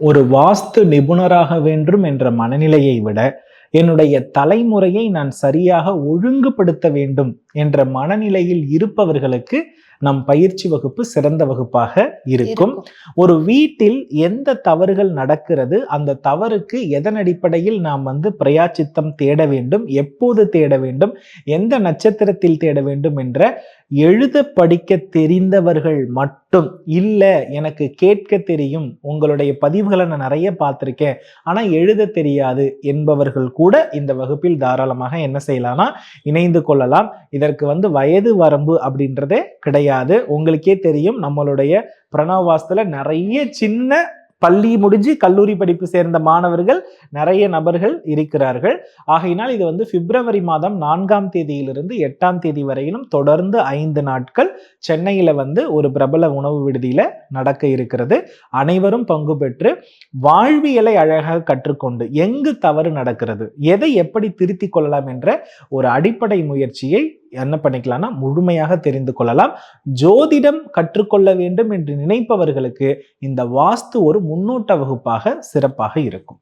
ஒரு வாஸ்து நிபுணராக வேண்டும் என்ற மனநிலையை விட என்னுடைய தலைமுறையை நான் சரியாக ஒழுங்குபடுத்த வேண்டும் என்ற மனநிலையில் இருப்பவர்களுக்கு நம் பயிற்சி வகுப்பு சிறந்த வகுப்பாக இருக்கும். ஒரு வீட்டில் எந்த தவறுகள் நடக்கிறது அந்த தவறுக்கு எதன் அடிப்படையில் நாம் வந்து பிரயாச்சித்தம் தேட வேண்டும் எப்போது தேட வேண்டும் எந்த நட்சத்திரத்தில் தேட வேண்டும் என்ற எழுத படிக்க தெரிந்தவர்கள் மட்டும் இல்லை எனக்கு கேட்க தெரியும். உங்களுடைய பதிவுகளை நான் நிறைய பார்த்துருக்கேன். ஆனால் எழுத தெரியாது என்பவர்கள் கூட இந்த வகுப்பில் தாராளமாக என்ன செய்யலாம்னா இணைந்து கொள்ளலாம். இதற்கு வந்து வயது வரம்பு அப்படின்றதே கிடையாது. உங்களுக்கே தெரியும். நம்மளுடைய பிரணவ வாஸ்துல நிறைய சின்ன பள்ளி முடிஞ்சு கல்லூரி படிப்பு சேர்ந்த மாணவர்கள் நிறைய நபர்கள் இருக்கிறார்கள். ஆகையினால் இது வந்து பிப்ரவரி மாதம் நான்காம் தேதியிலிருந்து எட்டாம் தேதி வரையிலும் தொடர்ந்து ஐந்து நாட்கள் சென்னையில் வந்து ஒரு பிரபல உணவு விடுதியில் நடக்க இருக்கிறது. அனைவரும் பங்கு பெற்று வாழ்வியலை அழகாக கற்றுக்கொண்டு எங்கு தவறு நடக்கிறது எதை எப்படி திருத்திக் கொள்ளலாம் என்ற ஒரு அடிப்படை முயற்சியை என்ன பண்ணிக்கலாம்னா முழுமையாக தெரிந்து கொள்ளலாம். ஜோதிடம் கற்றுக்கொள்ள வேண்டும் என்று நினைப்பவர்களுக்கு இந்த வாஸ்து ஒரு முன்னோட்ட வகுப்பாக சிறப்பாக இருக்கும்.